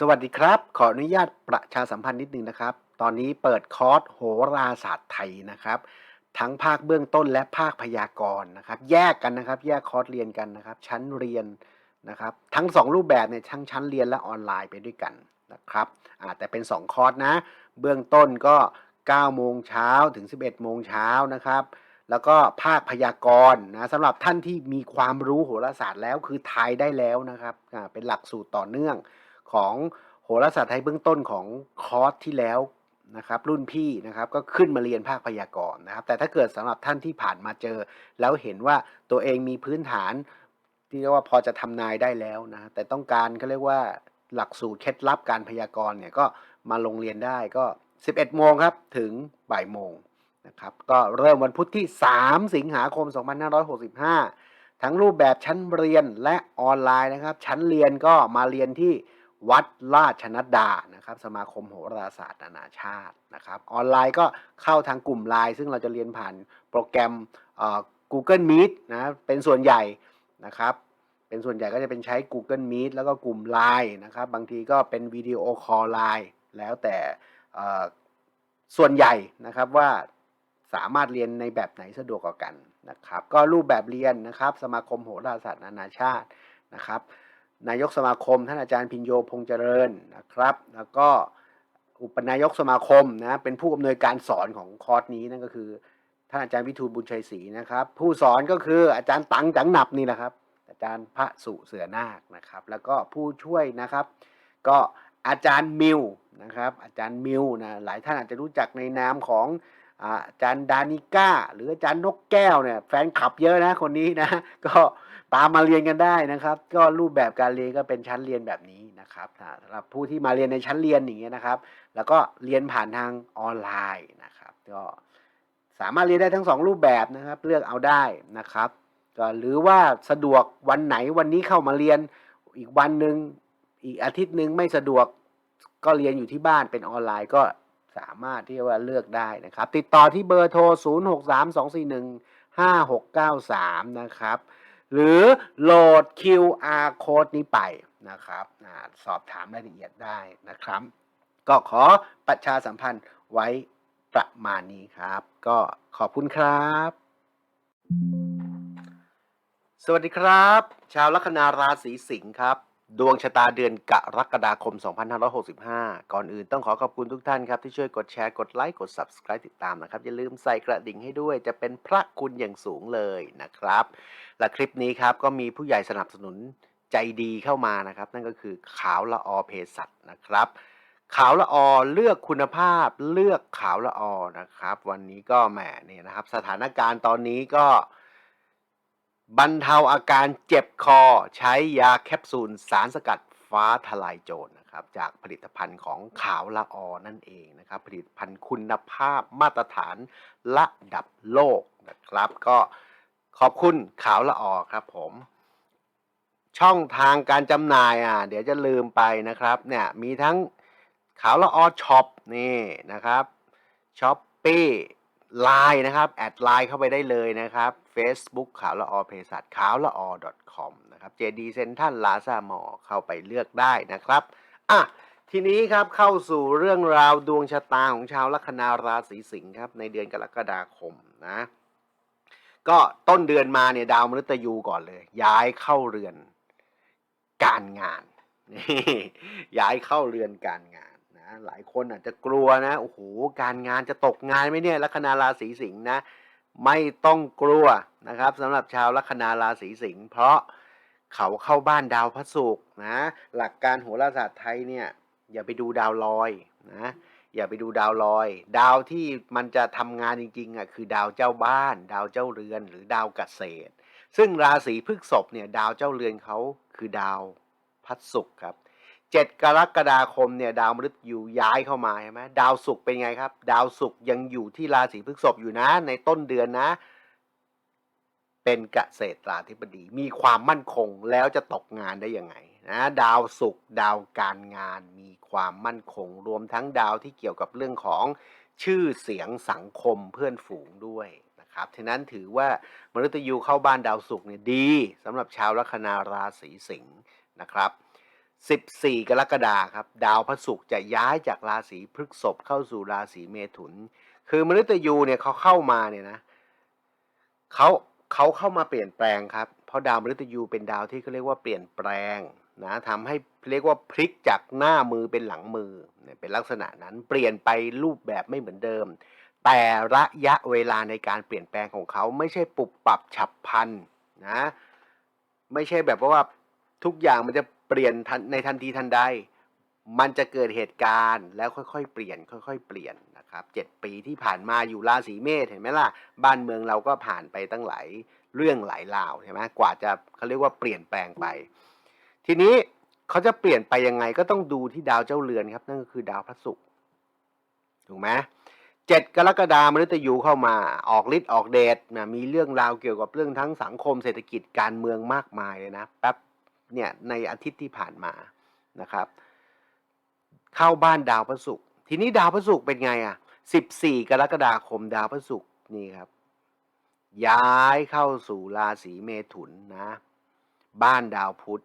สวัสดีครับ ขออนุญาตประชาสัมพันธ์นิดนึงนะครับ ตอนนี้เปิดคอร์สโหราศาสตร์ไทยนะครับ ทั้งภาคเบื้องต้นและภาคพยากรณ์นะครับ แยกกันนะครับ แยกคอร์สเรียนกันนะครับ ชั้นเรียนนะครับ ทั้ง 2 รูปแบบเนี่ยทั้งชั้นเรียนและออนไลน์ไปด้วยกันนะครับแต่เป็น 2 คอร์สนะ เบื้องต้นก็ 9 โมงเช้าถึง 11 โมงเช้านะครับ แล้วก็ภาคพยากรณ์นะสำหรับท่านที่มีความรู้โหราศาสตร์แล้วคือทายได้แล้วนะครับเป็นหลักสูตรต่อเนื่อง ของโหราศาสตร์ไทยเบื้องต้นของคอร์สที่แล้วนะครับรุ่นพี่นะครับก็ขึ้นมาเรียนภาคพยากรณ์นะครับ แต่ถ้าเกิดสำหรับท่านที่ผ่านมาเจอ แล้วเห็นว่าตัวเองมีพื้นฐาน ที่เรียกว่าพอจะทำนายได้แล้วนะแต่ต้องการเขาเรียกว่าหลักสูตรเคล็ดลับการพยากรณ์เนี่ยก็มาลงเรียนได้ก็ 11 โมงครับถึงบ่ายโมงนะครับก็เริ่มวันพุธที่ 3 สิงหาคม 2565 ทั้งรูปแบบชั้นเรียนและออนไลน์นะครับ ชั้นเรียนก็มาเรียนที่ วัดราชนัดดานะครับสมาคมโหราศาสตร์นานาชาตินะครับออนไลน์ก็เข้าทางกลุ่มไลน์ซึ่งเราจะเรียนผ่านโปรแกรม Google Meet นะเป็นส่วนใหญ่นะครับเป็นส่วนใหญ่ก็จะเป็นใช้ Google Meet แล้วก็กลุ่ม Line นะครับบางทีก็เป็นวิดีโอคอลไลน์แล้วแต่ส่วนใหญ่นะครับว่าสามารถเรียนในแบบไหนสะดวกกว่ากันนะครับก็รูปแบบเรียนนะครับสมาคมโหราศาสตร์นานาชาตินะครับ นายกสมาคมท่านอาจารย์พินโยพงษ์เจริญนะครับ แล้วก็อุปนายกสมาคมนะเป็นผู้อำนวยการสอนของคอร์สนี้นั่นก็คือท่านอาจารย์วิทูลบุญชัยศรีนะครับ ผู้สอนก็คืออาจารย์ตังจังหนับนี่แหละครับ อาจารย์พระสุเสือนาคนะครับ แล้วก็ผู้ช่วยนะครับ ก็อาจารย์มิวนะครับ อาจารย์มิวนะหลายท่านอาจจะรู้จักในนามของอาอาจารย์ดานิก้า หรืออาจารย์นกแก้วเนี่ยแฟนคลับเยอะนะคนนี้นะก็ ตามมาเรียนกันได้นะครับ ก็รูปแบบการเรียนก็เป็นชั้นเรียนแบบนี้นะครับสำหรับผู้ที่มาเรียนในชั้นเรียนอย่างเงี้ยนะครับ แล้วก็เรียนผ่านทางออนไลน์นะครับ ก็สามารถเรียนได้ทั้งสองรูปแบบนะครับ เลือกเอาได้นะครับก็หรือว่าสะดวกวันไหนวันนี้เข้ามาเรียนอีกวันหนึ่งอีกอาทิตย์หนึ่งไม่สะดวกก็เรียนอยู่ที่บ้านเป็นออนไลน์ก็สามารถที่ว่าเลือกได้นะครับ ติดต่อที่เบอร์โทร 0 6 3 2 4 1 5 6 9 3 นะครับ หรือโหลด QR code นี้ไปนะครับสอบถามรายละเอียดได้นะครับ ก็ขอประชาสัมพันธ์ไว้ประมาณนี้ครับ ก็ขอบคุณครับ สวัสดีครับ ชาวลัคนาราศีสิงห์ครับดวงชะตาเดือนกรกฎาคม 2565 ก่อนอื่นต้องขอขอบคุณทุกท่านครับ ที่ช่วยกดแชร์ กดไลค์ กด Subscribe ติดตามนะครับ อย่าลืมใส่กระดิ่งให้ด้วย จะเป็นพระคุณอย่างสูงเลยนะครับ และคลิปนี้ครับก็มีผู้ใหญ่สนับสนุนใจดีเข้ามานะครับ นั่นก็คือขาวละอเภสัชนะครับ ขาวละออเลือกคุณภาพเลือกขาวละออนะครับ วันนี้ก็แหมเนี่ยนะครับ สถานการณ์ตอนนี้ก็บรรเทาอาการเจ็บคอใช้ยาแคปซูลสารสกัดฟ้าทลายโจรนะครับ จากผลิตภัณฑ์ของขาวละออนั่นเองนะครับ ผลิตภัณฑ์คุณภาพมาตรฐานระดับโลกนะครับ ก็ ขอบคุณขาวละออครับผม ช่องทางการจำหน่ายอะ เดี๋ยวจะลืมไปนะครับ เนี่ยมีทั้งขาวละออช็อปนี่นะครับช้อปปี้ไลน์นะครับ แอดไลน์เข้าไปได้เลยนะครับ Facebook ขาวละออเภสัชขาวละออ .com นะครับ JD Central Plaza Mall เข้าไปเลือกได้นะครับอะทีนี้ครับเข้าสู่เรื่องราวดวงชะตาของชาวลัคนาราศีสิงห์ครับ ในเดือนกรกฎาคมนะ ก็ต้นเดือนมาเนี่ยดาวมฤตยูก่อนเลย ย้ายเข้าเรือนการงานนี่ย้ายเข้าเรือนการงานนะหลายคนอาจจะกลัวนะโอ้โหการงานจะตกงานไหมเนี่ยลัคนาราศีสิงห์นะ ไม่ต้องกลัวนะครับสำหรับชาวลัคนาราศีสิงห์เพราะเขาเข้าบ้านดาวพระศุกร์นะ หลักการโหราศาสตร์ไทยเนี่ยอย่าไปดูดาวลอยนะ อย่าไปดูดาวลอย ดาวที่มันจะทำงานจริงๆอะคือดาวเจ้าบ้าน ดาวเจ้าเรือน หรือดาวเกษตร ซึ่งราศีพฤษภเนี่ยดาวเจ้าเรือนเขาคือดาวพระศุกร์ครับเจ็ดกรกฎาคมเนี่ยดาวมฤตยูย้ายเข้ามาใช่ไหมดาวศุกร์เป็นไงครับ ดาวศุกร์ยังอยู่ที่ราศีพฤษภอยู่นะ ในต้นเดือนนะ เป็นเกษตราธิบดี มีความมั่นคงแล้วจะตกงานได้ยังไง นะดาวศุกร์ดาวการงานมีความมั่นคง รวมทั้งดาวที่เกี่ยวกับเรื่องของชื่อเสียงสังคมเพื่อนฝูงด้วยนะครับฉะนั้นถือว่ามฤตยูเข้าบ้านดาวศุกร์เนี่ยดีสำหรับชาวลัคนาราศีสิงห์นะครับ 14 กรกฎาคมครับ ดาวพระศุกร์จะย้ายจากราศีพฤษภเข้าสู่ราศีเมถุน คือมฤตยูเนี่ยเขาเข้ามาเนี่ยนะเขาเขาเข้ามาเปลี่ยนแปลงครับ เพราะดาวมฤตยูเป็นดาวที่เขาเรียกว่าเปลี่ยนแปลง นะทำให้เรียกว่าพลิกจากหน้ามือเป็นหลังมือเป็นลักษณะนั้นเปลี่ยนไปรูปแบบไม่เหมือนเดิม แต่ระยะเวลาในการเปลี่ยนแปลงของเขาไม่ใช่ปุบปรับฉับพลันนะไม่ใช่แบบว่าทุกอย่างมันจะเปลี่ยนนในทันทีทันใด มันจะเกิดเหตุการณ์แล้วค่อยๆ เปลี่ยน ค่อย ๆ เปลี่ยนนะครับเจ็ดปีที่ผ่านมาอยู่ราศีเมษเห็นไหมล่ะ บ้านเมืองเราก็ผ่านไปตั้งหลายเรื่องหลายราวใช่ไหมกว่าจะเขาเรียกว่าเปลี่ยนแปลงไป ทีนี้เขาจะเปลี่ยนไปยังไงก็ต้องดูที่ดาวเจ้าเรือนครับ นั่นก็คือดาวพระศุกร์ถูกไหมเจ็ดกรกฎาคมมฤตยูเข้ามาออกฤทธิ์ออกเดชนะมีเรื่องราวเกี่ยวกับเรื่องทั้งสังคมเศรษฐกิจการเมืองมากมายเลยนะแป๊บเนี่ยในอาทิตย์ที่ผ่านมานะครับ เข้าบ้านดาวพระศุกร์ทีนี้ดาวพระศุกร์เป็นไงอะสิบสี่กรกฎาคมดาวพระศุกร์นี่ครับ ย้ายเข้าสู่ราศีเมถุนนะ บ้านดาวพุธ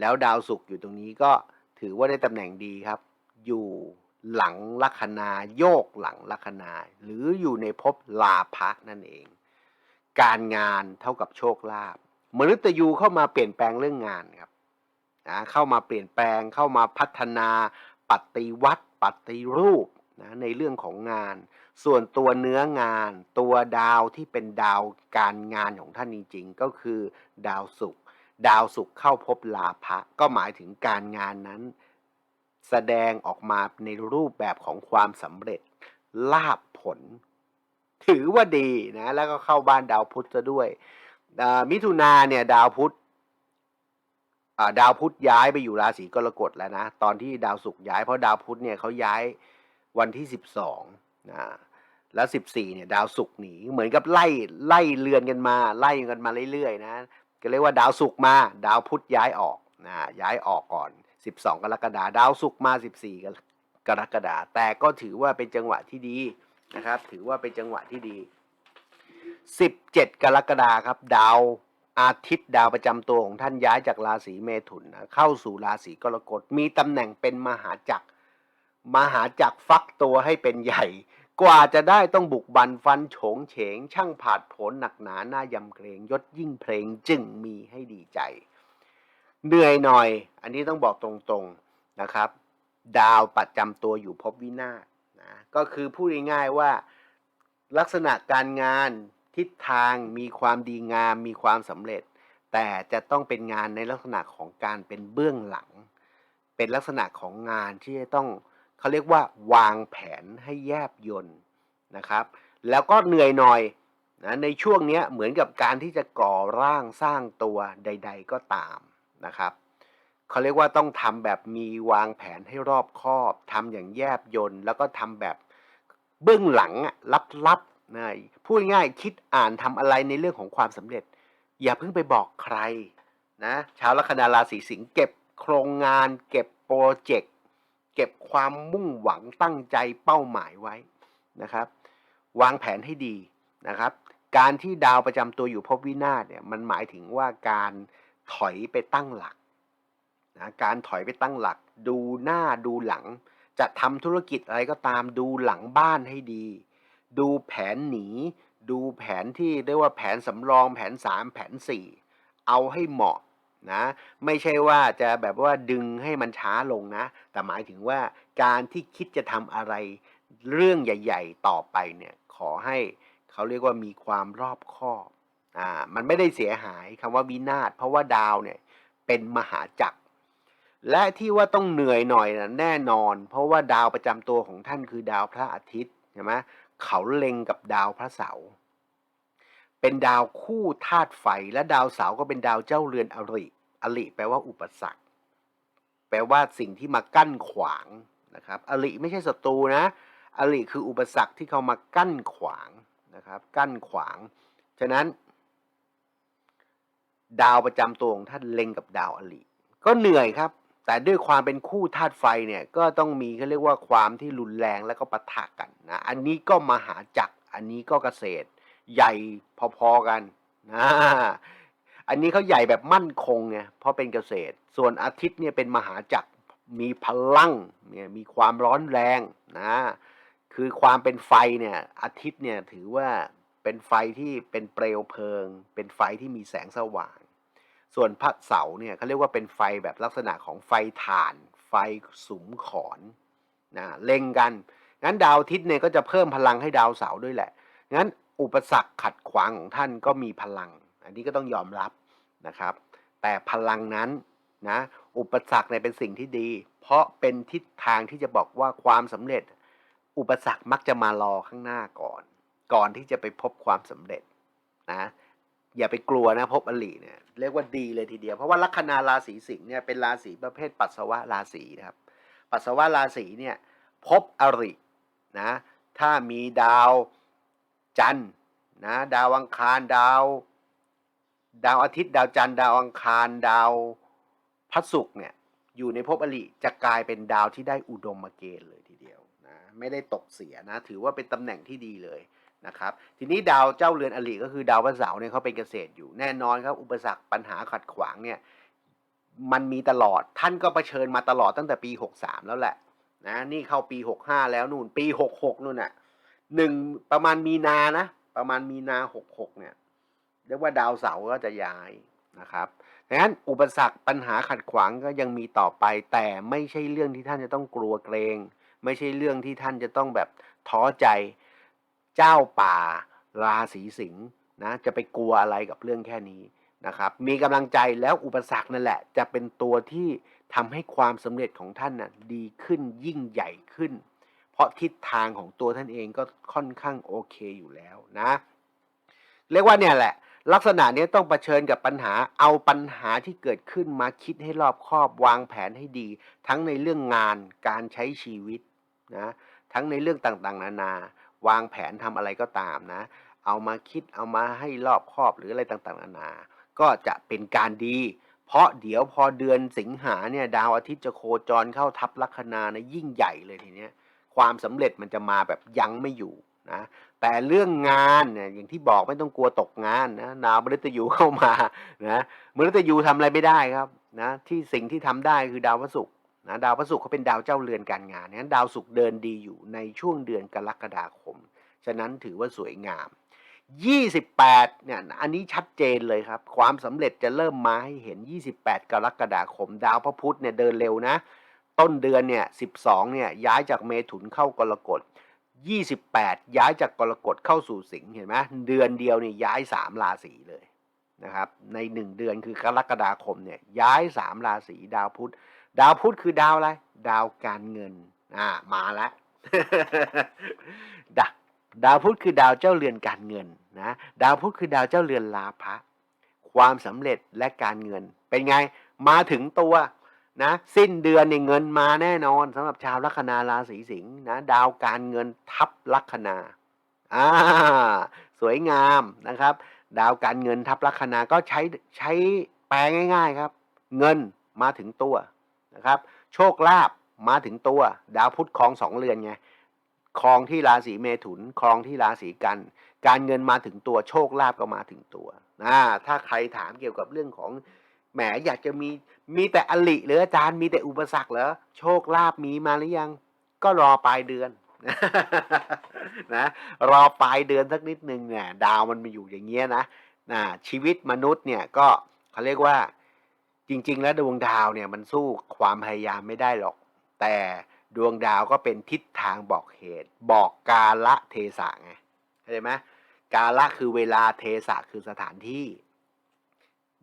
แล้วดาวศุกร์อยู่ตรงนี้ก็ถือว่าได้ตำแหน่งดีครับ อยู่หลังลัคนาโยกหลังลัคนา หรืออยู่ในภพลาภะนั่นเอง การงานเท่ากับโชคลาภมนุษย์ยูเข้ามาเปลี่ยนแปลงเรื่องงานครับนะเข้ามาเปลี่ยนแปลงเข้ามาพัฒนาปฏิวัติปฏิรูปนะในเรื่องของงาน ส่วนตัวเนื้องาน ตัวดาวที่เป็นดาวการงานของท่านจริง ๆ ก็คือดาวศุกร์ ดาวศุกร์เข้าพบลาภะก็หมายถึงการงานนั้น แสดงออกมาในรูปแบบของความสำเร็จลาบผล ถือว่าดีนะ แล้วก็เข้าบ้านดาวพุธซะด้วย มิถุนาเนี่ยดาวพุธดาวพุธย้ายไปอยู่ราศีกรกฎแล้วนะ ตอนที่ดาวศุกร์ย้ายเพราะดาวพุธเนี่ยเขาย้ายวันที่สิบสองนะแล้วสิบสี่เนี่ย ดาวศุกร์หนีเหมือนกับไล่ไล่เรือนกันมา ไล่กันมาเรื่อยๆนะ ก็เรียกว่าดาวศุกร์มาดาวพุธย้ายออกนะย้ายออกก่อน 12 กรกฎาคมดาวศุกร์มา 14 กรกฎาคมแต่ก็ถือว่าเป็นจังหวะที่ดีนะครับ ถือว่าเป็นจังหวะที่ดี 17 กรกฎาคมครับ ดาวอาทิตย์ดาวประจำตัวของท่านย้ายจากราศีเมถุนนะเข้าสู่ราศีกรกฎมีตำแหน่งเป็นมหาจักรมหาจักรฟักตัวให้เป็นใหญ่ กว่าจะได้ต้องบุกบันฟันโฉงเฉง ช่างผาดผนหนักหนาหน้ายำเกรงยศยิ่งเพลงจึงมีให้ดีใจ เหนื่อยหน่อย อันนี้ต้องบอกตรงๆนะครับ ดาวประจำตัวอยู่ภพวินาศนะก็คือพูดง่ายๆว่าลักษณะการงานทิศทางมีความดีงามมีความสำเร็จ แต่จะต้องเป็นงานในลักษณะของการเป็นเบื้องหลัง เป็นลักษณะของงานที่จะต้อง เขาเรียกว่าวางแผนให้แยบยนต์นะครับ แล้วก็เหนื่อยหน่อยนะในช่วงนี้เหมือนกับการที่จะก่อร่างสร้างตัวใด ๆ ก็ตามนะครับเขาเรียกว่าต้องทำแบบมีวางแผนให้รอบคอบทำอย่างแยบยนต์แล้วก็ทำแบบเบื้องหลังลับๆนะพูดง่ายคิดอ่านทำอะไรในเรื่องของความสำเร็จ อย่าเพิ่งไปบอกใครนะชาวลัคนาราศีสิงห์เก็บโครงงานเก็บโปรเจกต์ เก็บความมุ่งหวังตั้งใจเป้าหมายไว้นะครับ วางแผนให้ดีนะครับ การที่ดาวประจำตัวอยู่ภพวินาศเนี่ยมันหมายถึงว่าการถอยไปตั้งหลักนะการถอยไปตั้งหลัก ดูหน้าดูหลัง จะทำธุรกิจอะไรก็ตามดูหลังบ้านให้ดี ดูแผนหนี ดูแผนที่เรียกว่าแผนสำรองแผน 3 แผน 4 เอาให้เหมาะ นะ ไม่ใช่ว่าจะแบบว่าดึงให้มันช้าลงนะ แต่หมายถึงว่าการที่คิดจะทำอะไรเรื่องใหญ่ ๆ ต่อไปเนี่ยขอให้เขาเรียกว่ามีความรอบคอบอ่ามันไม่ได้เสียหายคำว่าวินาศเพราะว่าดาวเนี่ยเป็นมหาจักร และที่ว่าต้องเหนื่อยหน่อยนะแน่นอน เพราะว่าดาวประจำตัวของท่านคือดาวพระอาทิตย์ใช่ไหมเขาเล็งกับดาวพระเสาร์ เป็นดาวคู่ธาตุไฟ และดาวเสาก็เป็นดาวเจ้าเรือนอริ อริแปลว่าอุปสรรค แปลว่าสิ่งที่มากั้นขวางนะครับ อริไม่ใช่ศัตรูนะ อริคืออุปสรรคที่เขามากั้นขวางนะครับ กั้นขวาง ฉะนั้น ดาวประจำตัวของท่านเล็งกับดาวอริ ก็เหนื่อยครับ แต่ด้วยความเป็นคู่ธาตุไฟเนี่ยก็ต้องมีเขาเรียกว่าความที่รุนแรงแล้วก็ปะทะกันนะ อันนี้ก็มหาจักร อันนี้ก็เกษตร ใหญ่พอๆกันนะอันนี้เขาใหญ่แบบมั่นคงไงเพราะเป็นเกษตร ส่วนอาทิตย์เนี่ยเป็นมหาจักรมีพลังเนี่ยมีความร้อนแรงนะคือความเป็นไฟเนี่ยอาทิตย์เนี่ยถือว่าเป็นไฟที่เป็นเปลวเพลิง เป็นไฟที่มีแสงสว่าง ส่วนพระเสาเนี่ยเขาเรียกว่าเป็นไฟแบบลักษณะของไฟถ่าน ไฟสุมขอนนะเล็งกันงั้นดาวอาทิตย์เนี่ยก็จะเพิ่มพลังให้ดาวเสาด้วยแหละงั้น อุปสรรคขัดขวางของท่านก็มีพลัง อันนี้ก็ต้องยอมรับนะครับ แต่พลังนั้นนะอุปสรรคเนี่ยเป็นสิ่งที่ดี เพราะเป็นทิศทางที่จะบอกว่าความสำเร็จ อุปสรรคมักจะมารอข้างหน้าก่อน ก่อนที่จะไปพบความสำเร็จนะอย่าไปกลัวนะพบอลีเนี่ยเรียกว่าดีเลยทีเดียว เพราะว่าลัคนาราศีสิงห์เนี่ยเป็นราศีประเภทปัสสาวะราศีนะครับ ปัสสาวะราศีเนี่ยพบอรินะถ้ามีดาว จันทร์นะดาวอังคารดาว ดาวอาทิตย์ดาวจันทร์ดาวอังคารดาวพระศุกร์เนี่ยอยู่ในภพอริจะกลายเป็นดาวที่ได้อุดมเกณฑ์เลยทีเดียวนะไม่ได้ตกเสียนะถือว่าเป็นตำแหน่งที่ดีเลยนะครับทีนี้ดาวเจ้าเรือนอริก็คือดาวพระเสาร์เนี่ยเขาเป็นเกษตรอยู่แน่นอนครับ อุปสรรคปัญหาขัดขวางเนี่ยมันมีตลอดท่านก็เผชิญมาตลอดตั้งแต่ปี 63 แล้วแหละนะนี่เข้าปี 65 แล้วนู่นปี 66นู่นน่ะ หนึ่งประมาณมีนานะ ประมาณมีนา66เนี่ยเรียกว่าดาวเสาร์ก็จะย้ายนะครับดังนั้นอุปสรรคปัญหาขัดขวางก็ยังมีต่อไป แต่ไม่ใช่เรื่องที่ท่านจะต้องกลัวเกรง ไม่ใช่เรื่องที่ท่านจะต้องแบบท้อใจเจ้าป่า ราศีสิงห์นะจะไปกลัวอะไรกับเรื่องแค่นี้นะครับมีกำลังใจแล้วอุปสรรคนั่นแหละ จะเป็นตัวที่ทำให้ความสำเร็จของท่านนะ่ะดีขึ้นยิ่งใหญ่ขึ้น ราะทิศทางของตัวท่านเองก็ค่อนข้างโอเคอยู่แล้วนะ เรียกว่าเนี่ยแหละ ลักษณะนี้ต้องเผชิญกับปัญหาเอาปัญหาที่เกิดขึ้นมาคิดให้รอบคอบวางแผนให้ดี ทั้งในเรื่องงานการใช้ชีวิตนะทั้งในเรื่องต่างๆ นานาวางแผนทำอะไรก็ตามนะ เอามาคิดเอามาให้รอบคอบหรืออะไรต่างๆ นานา ก็จะเป็นการดี เพราะเดี๋ยวพอเดือนสิงหาเนี่ยดาวอาทิตย์จะโคจรเข้าทับลัคนานะยิ่งใหญ่เลยทีเนี้ย ความสำเร็จมันจะมาแบบยั้งไม่อยู่นะแต่เรื่องงานเนี่ยอย่างที่บอกไม่ต้องกลัวตกงานนะดาวมฤตยูเข้ามานะมฤตยูทำอะไรไม่ได้ครับนะที่สิ่งที่ทำได้คือดาวพระศุกร์นะดาวพระศุกร์เขาเป็นดาวเจ้าเรือนการงานนั้นดาวศุกร์เดินดีอยู่ในช่วงเดือนกรกฎาคม ฉะนั้นถือว่าสวยงาม 28เนี่ยอันนี้ชัดเจนเลยครับ ความสำเร็จจะเริ่มมาให้เห็น 28 กรกฎาคม ดาวพระพุธเนี่ยเดินเร็วนะ ต้นเดือนเนี่ย12เนี่ยย้ายจากเมถุนเข้ากรกฎ28 ย้ายจากกรกฎเข้าสู่สิงห์เห็นไหมเดือนเดียวเนี่ยย้าย 3 ราศีเลยนะครับใน 1 เดือนคือกรกฎาคมเนี่ยย้าย 3 ราศีดาวพุธ ดาวพุธคือดาวอะไร ดาวการเงินอ่ามาแล้วดาดาวพุธคือดาวเจ้าเรือนการเงินนะดาวพุธคือดาวเจ้าเรือนลาภะความสำเร็จและการเงินเป็นไงมาถึงตัว นะสิ้นเดือนเนี่ยเงินมาแน่นอนสำหรับชาวลัคนาราศีสิงห์นะดาวการเงินทับลัคนาอ่าสวยงามนะครับ ดาวการเงินทับลัคนาก็ใช้ใช้แปลง่าย ๆครับ เงินมาถึงตัวนะครับ โชคลาภมาถึงตัว ดาวพุธครองสองเรือนไงครองที่ราศีเมถุนครองที่ราศีกัน การเงินมาถึงตัวโชคลาภก็มาถึงตัวนะถ้าใครถามเกี่ยวกับเรื่องของแหมอยากจะมี มีแต่อลิหรืออาจารย์มีแต่อุปสรรคเหรอโชคลาภมีมาหรือยัง ก็รอปลายเดือนนะรอปลายเดือนสักนิดหนึ่งเนี่ย ดาวมันมาอยู่อย่างเงี้ยนะนะชีวิตมนุษย์เนี่ยก็เขาเรียกว่า จริง ๆ แล้วดวงดาวเนี่ยมันสู้ความพยายามไม่ได้หรอก แต่ดวงดาวก็เป็นทิศทางบอกเหตุ บอกกาละเทศะไงเข้าใจไหมกาละคือเวลาเทศะคือสถานที่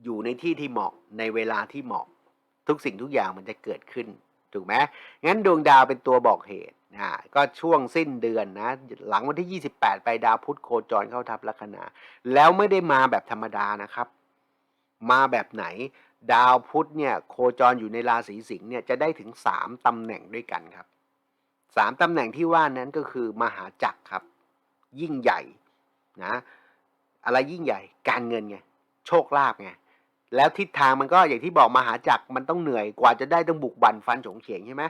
อยู่ในที่ที่เหมาะในเวลาที่เหมาะ ทุกสิ่งทุกอย่างมันจะเกิดขึ้น ถูกไหมงั้นดวงดาวเป็นตัวบอกเหตุอ่าก็ช่วงสิ้นเดือนนะ หลังวันที่ 28 ไปดาวพุธโคจรเข้าทับลัคนา แล้วไม่ได้มาแบบธรรมดานะครับ มาแบบไหน ดาวพุธเนี่ยโคจรอยู่ในราศีสิงห์เนี่ยจะได้ถึง 3ตำแหน่งด้วยกันครับสามตำแหน่งที่ว่านั้นก็คือมหาจักรครับ ยิ่งใหญ่นะ อะไรยิ่งใหญ่ การเงินไง โชคลาภไง แล้วทิศทางมันก็อย่างที่บอกมหาจักรมันต้องเหนื่อยกว่าจะได้ต้องบุกบั่นฟันฉงเฉียงใช่ไหม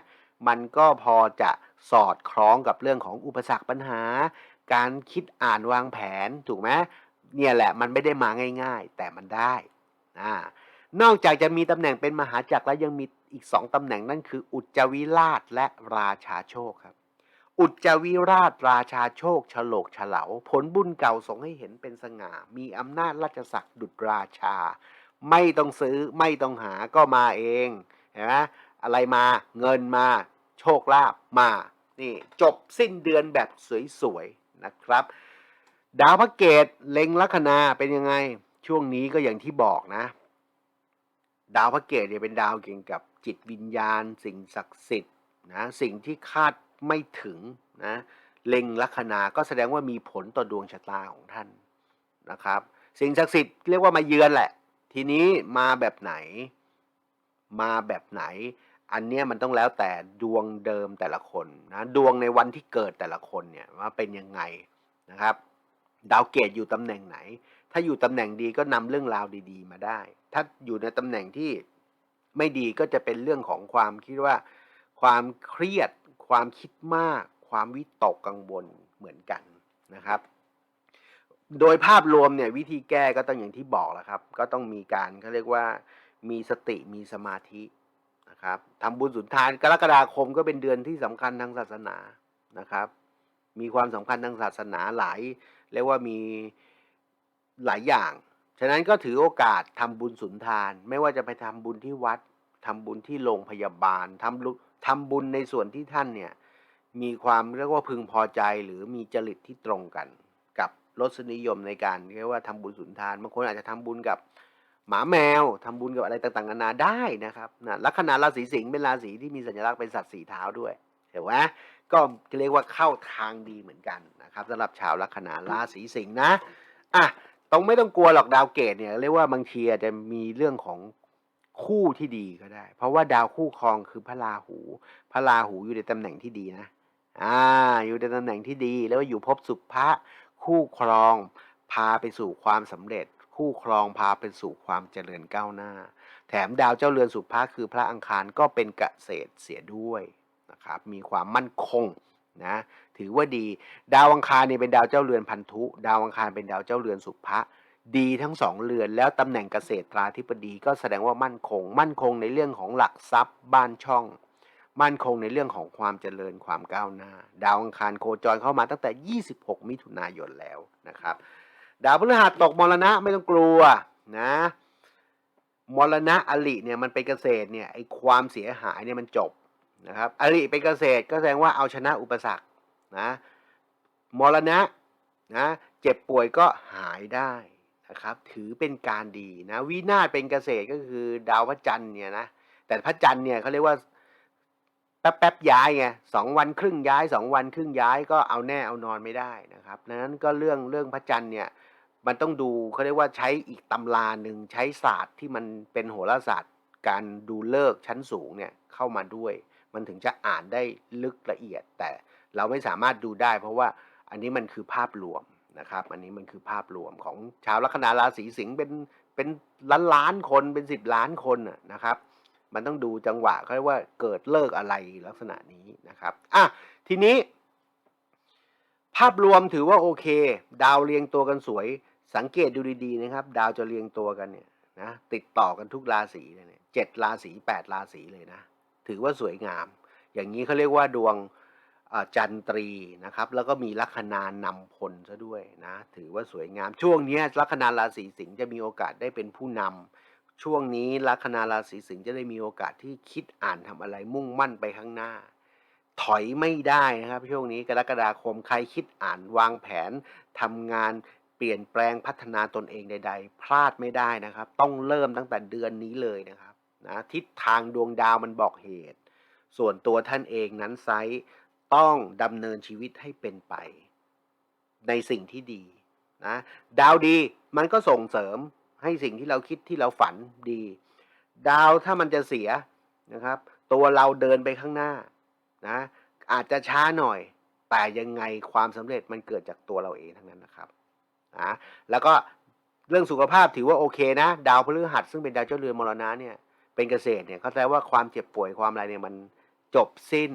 มันก็พอจะสอดคล้องกับเรื่องของอุปสรรคปัญหา การคิดอ่านวางแผนถูกไหมเนี่ยแหละมันไม่ได้มาง่าย ๆ แต่มันได้อ่านอกจากจะมีตำแหน่งเป็นมหาจักรแล้วยังมีอีกสองตำแหน่งนั่นคือ อุจจวิราชและราชาโชคครับ อุจจวิราชราชาโชคฉลกเฉลาผลบุญเก่าส่งให้เห็นเป็นสง่า มีอำนาจราชศักดิ์ดุจราชา ไม่ต้องซื้อไม่ต้องหาก็มาเองเห็นไหมอะไรมาเงินมาโชคลาภมานี่จบสิ้นเดือนแบบสวยๆนะครับ ดาวพระเกตเล็งลัคนาเป็นยังไงช่วงนี้ก็อย่างที่บอกนะ ดาวพระเกตเนี่ยเป็นดาวเกี่ยวกับจิตวิญญาณ สิ่งศักดิ์สิทธิ์นะสิ่งที่คาดไม่ถึงนะเล็งลัคนาก็แสดงว่ามีผลต่อดวงชะตาของท่านนะครับ สิ่งศักดิ์สิทธิ์เรียกว่ามาเยือนแหละ ทีนี้มาแบบไหน มาแบบไหน อันเนี้ยมันต้องแล้วแต่ดวงเดิมแต่ละคนนะดวงในวันที่เกิดแต่ละคนเนี่ยว่าเป็นยังไงนะครับ ดาวเกตอยู่ตำแหน่งไหน ถ้าอยู่ตำแหน่งดีก็นำเรื่องราวดีๆ มาได้ ถ้าอยู่ในตำแหน่งที่ไม่ดีก็จะเป็นเรื่องของความคิดว่า ความเครียด ความคิดมาก ความวิตกกังวลเหมือนกันนะครับ โดยภาพรวมเนี่ยวิธีแก้ก็ต้องอย่างที่บอกแหละครับ ก็ต้องมีการเขาเรียกว่ามีสติมีสมาธินะครับทำบุญสุนทานกรกฎาคมก็เป็นเดือนที่สำคัญทางศาสนานะครับ มีความสำคัญทางศาสนาหลายเรียกว่ามีหลายอย่าง ฉะนั้นก็ถือโอกาสทำบุญสุนทาน ไม่ว่าจะไปทำบุญที่วัดทำบุญที่โรงพยาบาลทำบุญทำบุญในส่วนที่ท่านเนี่ยมีความเรียกว่าพึงพอใจหรือมีจริตที่ตรงกัน รสนิยมในการเรียกว่าทำบุญสุนทานบางคนอาจจะทำบุญกับหมาแมวทำบุญกับอะไรต่างๆนานาได้นะครับนะลัคนาราศีสิงห์เป็นราศีที่มีสัญลักษณ์เป็นสัตว์สีเท้าด้วยเห็นไหมก็เรียกว่าเข้าทางดีเหมือนกันนะครับสำหรับชาวลัคนาราศีสิงห์นะอะต้องไม่ต้องกลัวหรอกดาวเกตเนี่ยเรียกว่าบางทีอาจจะมีเรื่องของคู่ที่ดีก็ได้ เพราะว่าดาวคู่ครองคือพระราหูพระราหูอยู่ในตำแหน่งที่ดีนะอ่าอยู่ในตำแหน่งที่ดีแล้วอยู่ภพสุภะ คู่ครองพาไปสู่ความสำเร็จ คู่ครองพาไปสู่ความเจริญก้าวหน้า แถมดาวเจ้าเรือนสุภะคือพระอังคารก็เป็นเกษตรเสียด้วยนะครับมีความมั่นคงนะถือว่าดีดาวอังคารเนี่ยเป็นดาวเจ้าเรือนพันธุ ดาวอังคารเป็นดาวเจ้าเรือนสุภะดีทั้งสองเรือน แล้วตำแหน่งเกษตราธิบดีก็แสดงว่ามั่นคง มั่นคงในเรื่องของหลักทรัพย์บ้านช่อง มั่นคงในเรื่องของความเจริญความก้าวหน้า ดาวอังคารโคจรเข้ามาตั้งแต่ 26 มิถุนายนแล้วนะครับ ดาวพฤหัสตกมรณะไม่ต้องกลัวนะมรณะอลิเนี่ยมันเป็นเกษตรเนี่ยไอความเสียหายเนี่ยมันจบนะครับอลิเป็นเกษตรก็แสดงว่าเอาชนะอุปสรรคนะมรณะนะเจ็บป่วยก็หายได้นะครับถือเป็นการดีนะวินาศเป็นเกษตรก็คือดาวพระจันทร์เนี่ยนะแต่พระจันทร์เนี่ยเขาเรียกว่า ป๊บแป๊บๆย้ายไงสองวันครึ่งย้ายสองวันครึ่งย้ายก็เอาแน่เอานอนไม่ได้นะครับดังนั้นก็เรื่องเรื่องพระจันทร์เนี่ยมันต้องดูเขาเรียกว่าใช้อีกตำราหนึ่งใช้ศาสตร์ที่มันเป็นโหราศาสตร์ การดูเลิกชั้นสูงเนี่ยเข้ามาด้วย มันถึงจะอ่านได้ลึกละเอียด แต่เราไม่สามารถดูได้ เพราะว่าอันนี้มันคือภาพรวมนะครับ อันนี้มันคือภาพรวมของชาวลัคนาราศีสิงห์เป็นเป็นล้านล้านคนเป็นสิบล้านคนนะครับ มันต้องดูจังหวะเขาเรียกว่าเกิดเลิกอะไรลักษณะนี้นะครับอะทีนี้ ภาพรวมถือว่าโอเค ดาวเรียงตัวกันสวย สังเกตดูดีๆนะครับ ดาวจะเรียงตัวกันเนี่ยนะติดต่อกันทุกราศีเลยเนี่ยเจ็ดราศีแปดราศีเลยนะ ถือว่าสวยงาม อย่างนี้เขาเรียกว่าดวงจันตรีนะครับ แล้วก็มีลัคนานำพลซะด้วยนะ ถือว่าสวยงาม ช่วงนี้ลัคนาราศีสิงห์จะมีโอกาสได้เป็นผู้นำ ช่วงนี้ลัคนาราศีสิงห์จะได้มีโอกาสที่คิดอ่านทำอะไรมุ่งมั่นไปข้างหน้า ถอยไม่ได้นะครับ ช่วงนี้กรกฎาคมใครคิดอ่านวางแผนทำงานเปลี่ยนแปลงพัฒนาตนเองใด ๆ พลาดไม่ได้นะครับ ต้องเริ่มตั้งแต่เดือนนี้เลยนะครับนะทิศทางดวงดาวมันบอกเหตุ ส่วนตัวท่านเองนั้นไซส์ต้องดำเนินชีวิตให้เป็นไป ในสิ่งที่ดีนะดาวดีมันก็ส่งเสริม ให้สิ่งที่เราคิดที่เราฝันดี ดาวถ้ามันจะเสียนะครับ ตัวเราเดินไปข้างหน้านะอาจจะช้าหน่อย แต่ยังไงความสำเร็จมันเกิดจากตัวเราเองทั้งนั้นนะครับนะแล้วก็เรื่องสุขภาพถือว่าโอเคนะ ดาวพฤหัสซึ่งเป็นดาวเจ้าเรือนมรณะเนี่ยเป็นเกษตรเนี่ยเขาแปลว่าความเจ็บป่วยความอะไรเนี่ยมันจบสิ้น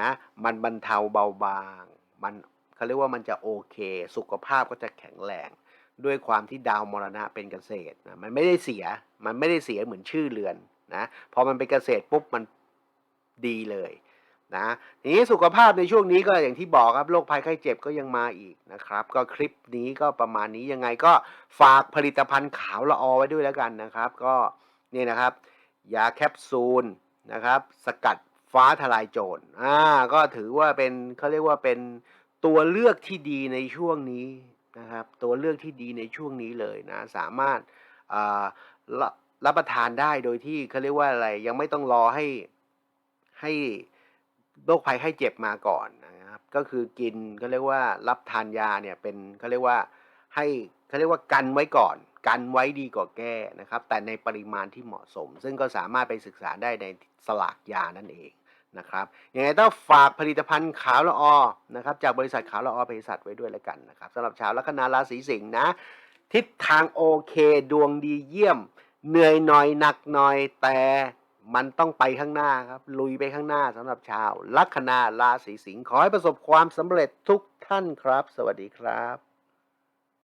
นะมันบรรเทาเบาบาง มันเขาเรียกว่ามันจะโอเค สุขภาพก็จะแข็งแรง ด้วยความที่ดาวมรณะเป็นเกษตรนะมันไม่ได้เสียมันไม่ได้เสียเหมือนชื่อเรือนนะพอมันเป็นเกษตรปุ๊บมันดีเลยนะทีนี้สุขภาพในช่วงนี้ก็อย่างที่บอกครับโรคภัยไข้เจ็บก็ยังมาอีกนะครับ ก็คลิปนี้ก็ประมาณนี้ยังไงก็ฝากผลิตภัณฑ์ขาวละออไว้ด้วยแล้วกันนะครับ ก็นี่นะครับยาแคปซูลนะครับ สกัดฟ้าทลายโจรอ่าก็ถือว่าเป็นเขาเรียกว่าเป็นตัวเลือกที่ดีในช่วงนี้ นะครับตัวเลือกที่ดีในช่วงนี้เลยนะสามารถรับรับประทานได้โดยที่เขาเรียกว่าอะไรยังไม่ต้องรอให้ให้โรคภัยไข้เจ็บมาก่อนนะครับก็คือกินเขาเรียกว่ารับทานยาเนี่ยเป็นเขาเรียกว่าให้เขาเรียกว่ากันไว้ก่อนกันไว้ดีกว่าแก้นะครับแต่ในปริมาณที่เหมาะสม ซึ่งก็สามารถไปศึกษาได้ในสลากยานั่นเอง นะครับยังไงต้องฝากผลิตภัณฑ์ขาวละออนะครับจากบริษัทขาวละออเภสัชไว้ด้วยแล้วกันนะครับสำหรับชาวลัคนาราศีสิงห์นะ ทิศทางโอเค ดวงดีเยี่ยม เหนื่อยหน่อยหนักหน่อยแต่มันต้องไปข้างหน้าครับ ลุยไปข้างหน้าสำหรับชาวลัคนาราศีสิงห์ขอให้ประสบความสำเร็จทุกท่านครับ สวัสดีครับ